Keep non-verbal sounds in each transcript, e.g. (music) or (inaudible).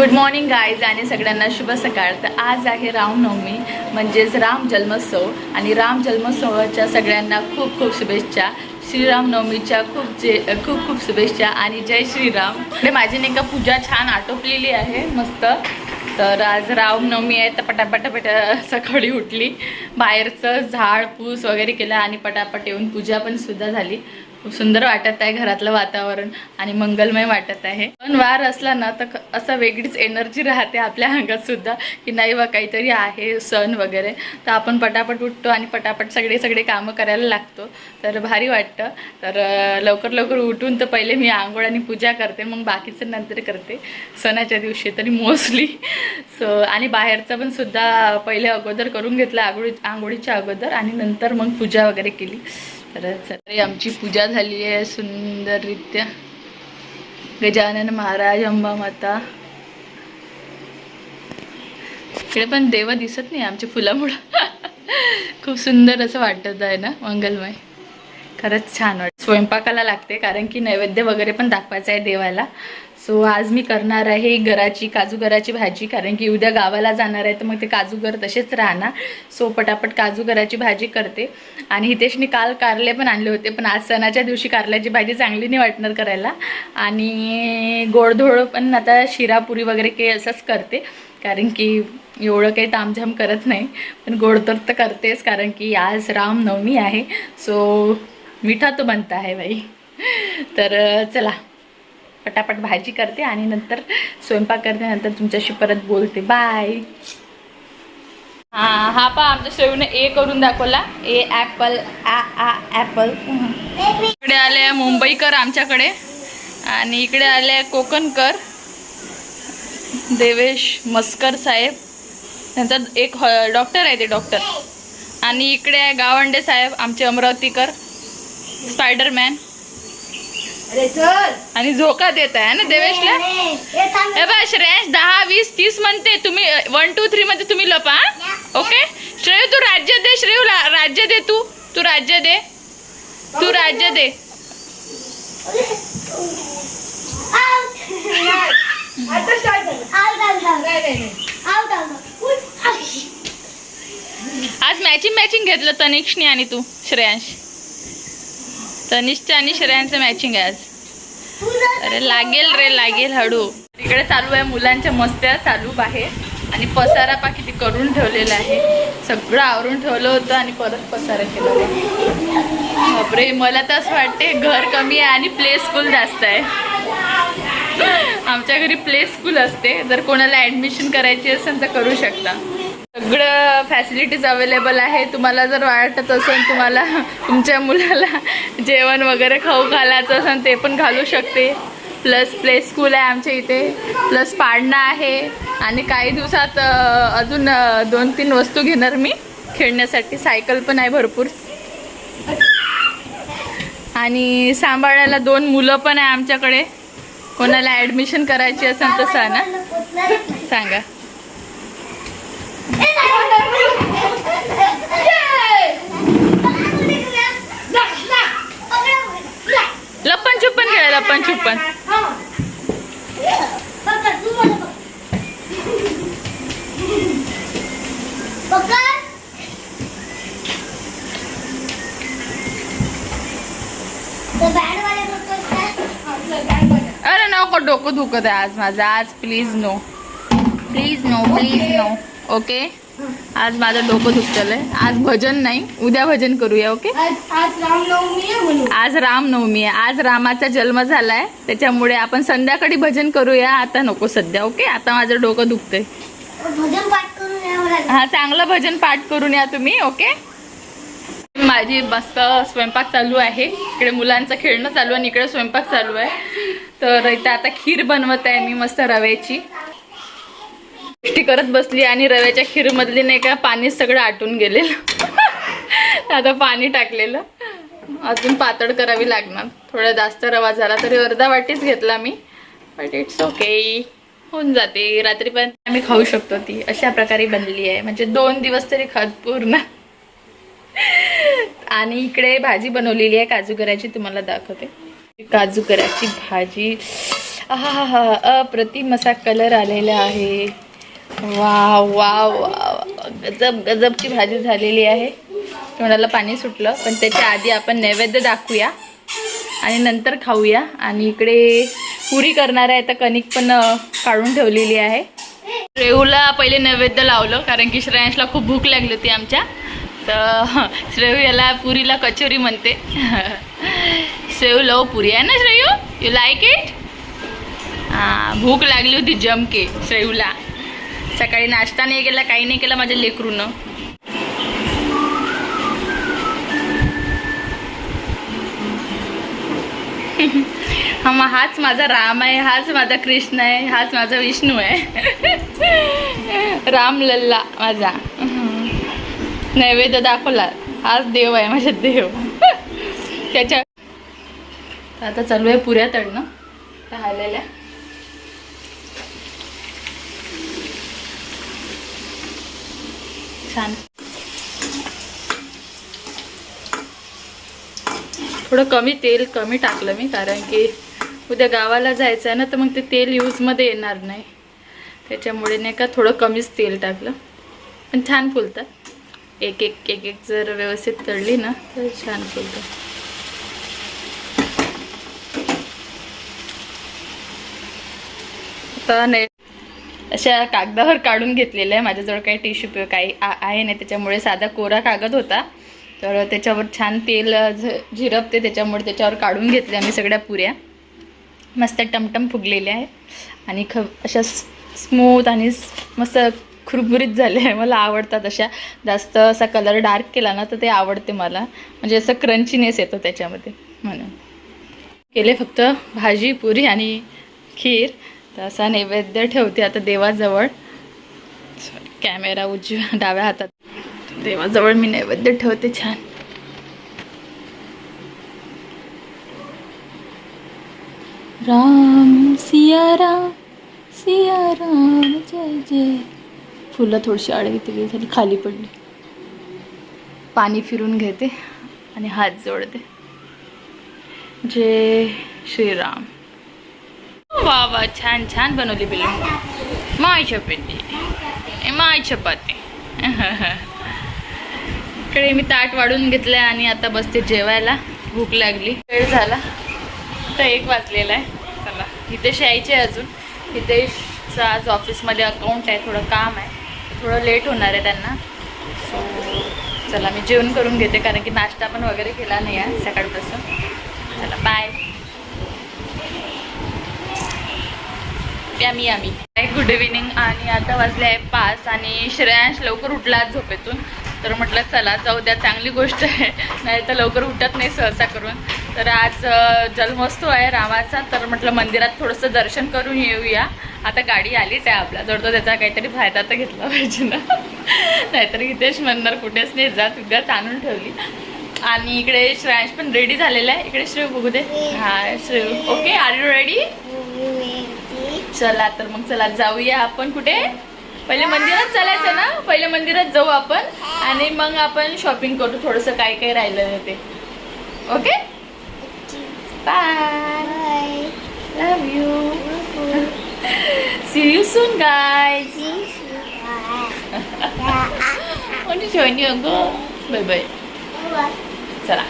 Good morning guys आणि सगळ्यांना शुभ सकाळ. तर आज आहे रामनवमी म्हणजेच राम जन्मोत्सव. आणि राम जन्मोत्सवाच्या सगळ्यांना खूप खूप शुभेच्छा. श्रीरामनवमीच्या खूप जे खूप खूप शुभेच्छा आणि जय श्रीराम. म्हणजे माझी नाही का पूजा छान आटोपलेली आहे मस्त. तर आज रामनवमी आहे तर पटापटापट सकाळी उठली. बाहेरचं झाड पूस वगैरे केलं आणि पटापट येऊन पूजा पण सुद्धा झाली. सुंदर वाटत आहे घरातलं वातावरण आणि मंगलमय वाटत आहे. पण वार असला ना तर असं वेगळीच एनर्जी राहते आपल्या अंगात सुद्धा की नाही बा काहीतरी आहे सण वगैरे. तर आपण पटापट उठतो आणि पटापट सगळे सगळे कामं करायला लागतो. तर भारी वाटतं. तर लवकर लवकर उठून तर पहिले मी आंघोळ आणि पूजा करते मग बाकीचं नंतर करते. सणाच्या दिवशी तरी मोस्टली सो आणि बाहेरचं पण सुद्धा पहिले अगोदर करून घेतलं आंघोळी आंघोळीच्या अगोदर आणि नंतर मग पूजा वगैरे केली. तर आमची पूजा झाली आहे सुंदररित्या. गजानन महाराज अंबा माता इकडे पण देव दिसत नाही आमच्या फुलामुळं. (laughs) खूप सुंदर असं वाटत आहे ना मंगलमय. खरंच छान वाटत. स्वयंपाकाला लागते कारण की नैवेद्य वगैरे पण दाखवायचं आहे देवाला. सो आज मी करणार आहे घराची काजूगराची भाजी कारण की उद्या गावाला जाणार आहे तर मग ते काजूगर तसेच राहणार. सो पटापट काजूगराची भाजी करते. आणि हितेशने काल कारले पण आणले होते पण आज सणाच्या दिवशी कारल्याची भाजी चांगली नाही वाटणार करायला. आणि गोडधोड पण आता शिरापुरी वगैरे काही असंच करते कारण की एवढं काही तामझाम करत नाही. पण गोड तर तर करतेच कारण की आज रामनवमी आहे. सो मिठा तो बनता आहे बाई तर चला. पटापट भाजी करते आणि नंतर स्वयंपाक करते नंतर तुमच्याशी परत बोलते. बाय हा हा पा आमच्या शेवने ए करून दाखवला. ए ॲपल आ आ ॲपल इकडे आले मुंबईकर आमच्याकडे. आणि इकडे आले कोकणकर देवेश मस्कर साहेब. त्यांचा एक डॉक्टर आहे ते डॉक्टर आणि इकडे आहे गावंडे साहेब आमचे अमरावतीकर स्पायडरमॅन आणि झोका देत आहे ना देवेशला? हे बा श्रेयस दहा वीस तीस म्हणते. तुम्ही वन टू थ्री मध्ये तुम्ही लपा ओके श्रेय तू राज्य दे श्रेय राज्य दे तू. तू राज्य दे. तू राज्य दे. आज मॅचिंग मॅचिंग घेतलं तनिष्कने आणि तू श्रेयांश. तनिष्कचं आणि श्रेयांचं मॅचिंग आहे आज. अरे लागेल रे लागेल हळू. इकडे चालू आहे मुलांच्या मस्त्या चालू बाहेर. आणि पसारा पा किती करून ठेवलेला आहे. सगळं आवरून ठेवलं होतं आणि परत पसारा केला बापरे मला तर असं वाटते घर कमी आहे आणि प्ले स्कूल जास्त आहे. आमच्या घरी प्ले स्कूल असते. जर कोणाला ॲडमिशन करायची असेल तर करू शकता. सगळं फॅसिलिटीज अवेलेबल आहे. तुम्हाला जर वाटत असेल तुम्हाला तुमच्या मुलाला जेवण वगैरे खाऊ घालायचं असेल ते पण घालू शकते. प्लस प्ले स्कूल आहे आमच्या इथे. प्लस पाळणा आहे. आणि काही दिवसात अजून दोन तीन वस्तू घेणार मी. खेळण्यासाठी सायकल पण आहे भरपूर. आणि सांभाळायला दोन मुलं पण आहे आमच्याकडे. कोणाला ॲडमिशन करायची असेल तर सांगा. सांगा. चुप्पन खेळा लप्पन चुप्पन अरे नको डोकं दुखत आहे आज माझं. आज please no please no please no okay आज माझं डोकं दुखतलंय आज भजन नाही उद्या भजन करूया ओके? आज रामनवमी आज रामनवमी आहे. आज रामाचा जन्म झालाय. त्याच्यामुळे आपण संध्याकाळी भजन करूया. आता नको सध्या ओके? आता माझं डोकं दुखतंय. भजन पाठ करून यावं लागेल हा चांगलं भजन पाठ करून या तुम्ही ओके? माझी मस्त स्वयंपाक चालू आहे. इकडे मुलांचं खेळणं चालू आहे आणि इकडे स्वयंपाक चालू आहे. तर इथं आता खीर बनवत आहे मी मस्त रव्याची. गोष्टी करत बसली आणि रव्याच्या खीरमधली नाही का पाणी सगळं आटून गेलेलं. (laughs) आता पाणी टाकलेलं. अजून पातळ करावी लागणार. थोडा जास्त रवा झाला तरी अर्धा वाटीच घेतला मी बट इट्स ओके होऊन जाते. रात्रीपर्यंत आम्ही खाऊ शकतो ती. अशा प्रकारे बनली आहे. म्हणजे दोन दिवस तरी खात पूर्ण. (laughs) आणि इकडे भाजी बनवलेली आहे. काजू करायची तुम्हाला दाखवते. काजू करायची भाजी. हा हा हा अप्रतिम असा कलर आलेला आहे. वाव वाव गजब गजबची भाजी झालेली आहे. तोंडाला पाणी सुटलं पण त्याच्या आधी आपण नैवेद्य दाखवूया आणि नंतर खाऊया. आणि इकडे पुरी करणार आहे तर कणिक पण काढून ठेवलेली आहे. श्रेयूला पहिले नैवेद्य लावलं कारण की श्रेयांशला खूप भूक लागली होती आमच्या. तर श्रेयू याला पुरीला कचोरी म्हणते. श्रेयू लव पुरी आहे ना श्रेयू? यू लाईक इट हां भूक लागली होती जमके श्रेयूला. सकाळी नाश्ता नाही केला काही नाही केला माझ्या लेकरूनं. (laughs) हा मग हाच माझा राम आहे हाच माझा कृष्ण आहे हाच माझा विष्णू आहे. (laughs) राम लल्ला माझा. (laughs) नैवेद्य दाखवला. हाच देव आहे माझा देव. त्याच्या आता चालू आहे पुऱ्या तळणं. राहिलेल्या. छान. थोडं कमी तेल कमी टाकलं मी कारण की उद्या गावाला जायचं आहे ना तर मग ते तेल यूजमध्ये येणार नाही. त्याच्यामुळे नाही का थोडं कमीच तेल टाकलं. पण छान फुलतात एक एक एक एक जर व्यवस्थित तळली ना तर छान फुलतं. आता नाही अशा कागदावर काढून घेतलेलं आहे. माझ्याजवळ काही टिश्यू पेपर काही आहे नाही. त्याच्यामुळे साधा कोरा कागद होता. तर त्याच्यावर छान तेल झ झिरपते त्याच्यामुळे त्याच्यावर काढून घेतले आम्ही सगळ्या पुऱ्या. मस्त टमटम फुगलेल्या आहेत आणि ख अशा स्मूथ आणि मस्त खुरबुरीत झाले आहे. मला आवडतात अशा. जास्त असा कलर डार्क केला ना तर ते आवडते मला. म्हणजे असं क्रंचीनेस येतो त्याच्यामध्ये. म्हणून. केले फक्त भाजी पुरी आणि खीर. तर असा नैवेद्य ठेवते आता देवाजवळ. कॅमेरा उजव्या (laughs) डाव्या हातात. देवाजवळ मी नैवेद्य ठेवते छान. राम सिया राम सिया राम जय जय. फुलं थोडीशी आडवी तिघी झाली खाली पडली. पाणी फिरून घेते आणि हात जोडते. जय श्रीराम. वा वा छान छान बनवली बिल्डिंग माय चपाती माय चपाती इकडे मी ताट वाढून घेतलं आहे आणि आता बसते जेवायला. भूक लागली. वेळ झाला. तर एक वाजलेला आहे. चला हितेश यायचे अजून. हितेशचं आज ऑफिसमध्ये अकाउंट आहे थोडं काम आहे. थोडं लेट होणार आहे त्यांना. सो चला मी जेवण करून घेते कारण की नाश्ता पण वगैरे केला नाही आहे सकाळपासून. चला बाय यामी यामी गुड इव्हिनिंग आणि आता वाजले आहे पाच आणि श्रेयांश लवकर उठला आज झोपेतून. तर म्हटलं चला जाऊ द्या चांगली गोष्ट आहे. नाही तर लवकर उठत नाही सहसा करून. तर आज जन्मोत्सव आहे रामाचा. तर म्हटलं मंदिरात थोडंसं दर्शन करून येऊया. आता गाडी आलीच आहे आपल्या जर तो त्याचा काहीतरी फायदा तर घेतला पाहिजे ना. नाहीतर हितेश म्हणणार कुठेच नाही जात उद्याच आणून ठेवली. आणि इकडे श्रेयांश पण रेडी झालेला आहे. इकडे श्रेव बघू दे. हा श्रेव ओके आर यू रेडी चला तर मग चला जाऊया आपण कुठे? पहिले मंदिरात चालायचं ना? पहिले मंदिरात जाऊ आपण. आणि मग आपण शॉपिंग करू. थोडंसं काय काय राहिलं ते. Okay bye love you see you soon guys कोणी you go बाय बाय चला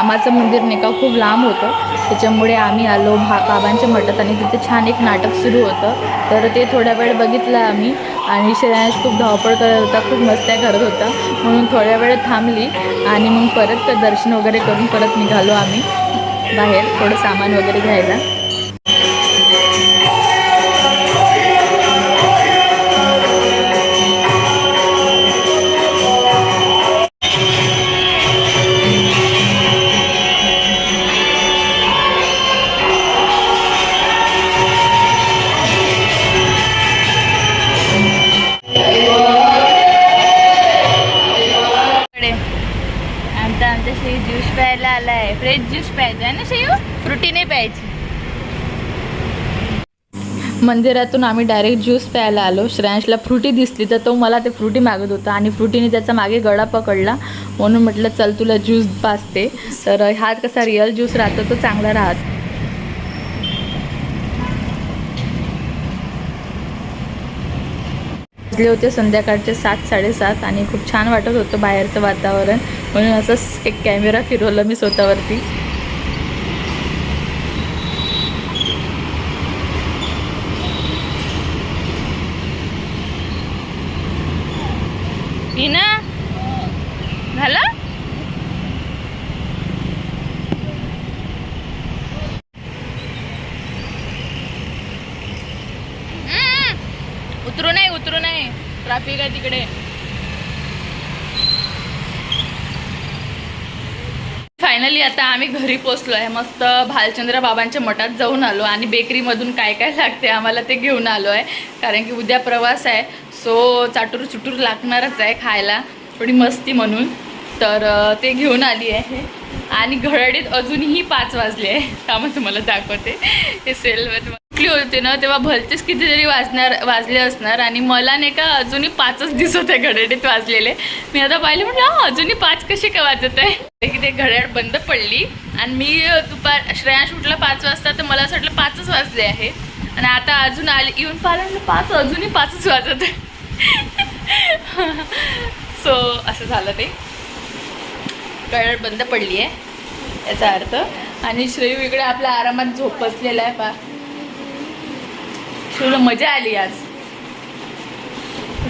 रामाचं मंदिर नाही का खूप लांब होतं. त्याच्यामुळे आम्ही आलो भा बाबांच्या मठात आणि तिथे छान एक नाटक सुरू होतं. तर ते थोड्या वेळ बघितलं आम्ही आणि श्रेयांश खूप धावपळ करत होता खूप मस्त्या करत होता. म्हणून थोड्या वेळ थांबली आणि मग परत दर्शन वगैरे करून परत निघालो आम्ही बाहेर थोडं सामान वगैरे घ्यायला. मंदिरातून आम्ही डायरेक्ट ज्यूस प्यायला आलो. श्रेयांशला फ्रुटी दिसली तर तो मला ते फ्रुटी मागत होता आणि फ्रुटीने त्याचा मागे गळा पकडला. म्हणून म्हटलं चल तुला ज्यूस पाचते तर हा कसा रिअल ज्यूस राहतो तो चांगला राहत. होते संध्याकाळचे सात साडेसात आणि खूप छान वाटत होतं बाहेरचं वातावरण. म्हणून असंच एक कॅमेरा फिरवलं मी स्वतःवरती. ना झालं? उतरू नाही उतरू नाही. ट्रॅफिक आहे तिकडे. फायनली आता आम्ही घरी पोचलो आहे. मस्त भालचंद्र बाबांच्या मठात जाऊन आलो आणि बेकरीमधून काय काय लागते आम्हाला ते घेऊन आलो आहे. कारण की उद्या प्रवास आहे. सो चाटूर चुटूर लागणारच आहे खायला. थोडी मस्ती म्हणून. तर ते घेऊन आली आहे. आणि घड्याळीत अजूनही पाच वाजले आहे. त्यामुळे तुम्हाला दाखवते. हे सेलमध्ये उठली होते ना तेव्हा भलतेच कितीतरी वाजणार वाजले असणार. आणि मला नाही का अजूनही पाचच दिसत आहे घड्याळीत वाजलेले. मी आता पाहिले म्हटलं अजूनही पाच कसे का वाजत आहे? की ते घड्याळ बंद पडली आणि मी दुपार श्रेयांश उठला पाच वाजता तर मला असं वाटलं पाचच वाजले आहे. आणि आता अजून आले येऊन पाहिलं पाच अजूनही पाचच वाजत आहे. (laughs) सो असं झालं ते. घड्याळ बंद पडली आहे याचा अर्थ. आणि श्रेयू इकडे आपल्या आरामात झोप बसलेला आहे पा. शिवला मजा आली आज.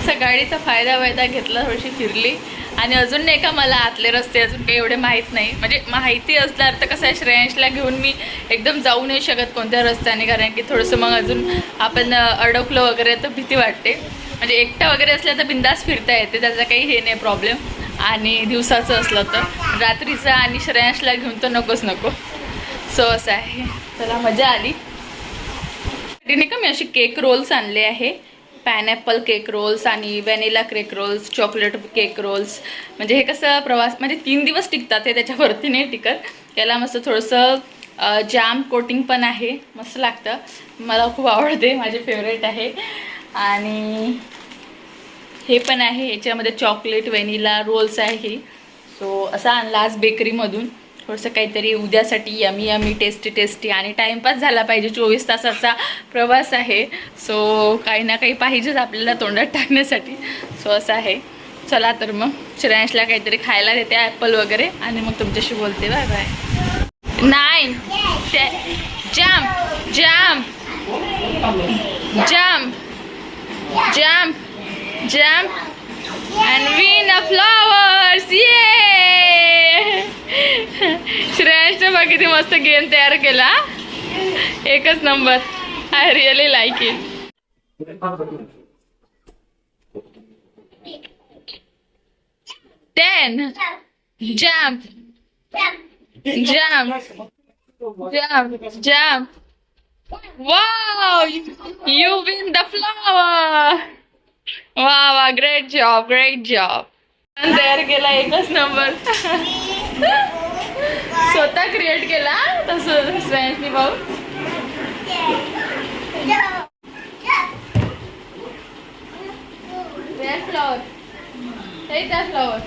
सकाळीचा फायदा वायदा घेतला थोडीशी फिरली. आणि अजून नाही का मला आतले रस्ते अजून काही एवढे माहीत नाही. म्हणजे माहिती असणार तर कसं आहे श्रेयांशला घेऊन मी एकदम जाऊ नाही शकत कोणत्या रस्त्याने कारण की थोडंसं मग अजून आपण अडकलो वगैरे तर भीती वाटते. म्हणजे एकटा वगैरे असल्या तर बिंदास फिरता येते त्याचा काही हे नाही प्रॉब्लेम आणि दिवसाचं असलं तर. रात्रीचं आणि श्रेयांशला घेऊन तर नकोच नको. सो असं आहे. चला मजा आली. नाही का मी असे केक रोल्स आणले आहे? पायनॅपल केक रोल्स आणि vanilla cake rolls chocolate cake rolls म्हणजे हे कसं प्रवास म्हणजे तीन दिवस टिकतात हे त्याच्यावरती नाही टिकत. याला मस्त थोडंसं जाम कोटिंग पण आहे. मस्त लागतं. मला खूप आवडते माझे फेवरेट आहे. आणि हे पण आहे. याच्यामध्ये चॉकलेट व्हॅनिला रोल्स आहे. सो असा आणला आज बेकरीमधून थोडंसं काहीतरी उद्यासाठी यमी यमी टेस्टी टेस्टी आणि टाईमपास झाला पाहिजे. चोवीस तासाचा प्रवास आहे. सो काही ना काही पाहिजेच आपल्याला तोंडात टाकण्यासाठी. सो असं आहे. चला तर मग श्रेयांशला काहीतरी खायला देते ॲपल वगैरे. आणि मग तुमच्याशी बोलते. Bye bye nine jam jam jam jam jump and win a flowers ये श्रेयांशने बघ किती मस्त गेम तयार केला एकच number I really like it ten jump jump jump jump wow you win the flower वा वा ग्रेट जॉब ग्रेट जॉब तयार केला एकच नंबर (laughs) स्वतः क्रिएट केला तसं फ्रेंड्सनी भाऊ. फ्लॉवर हे त्या फ्लॉवर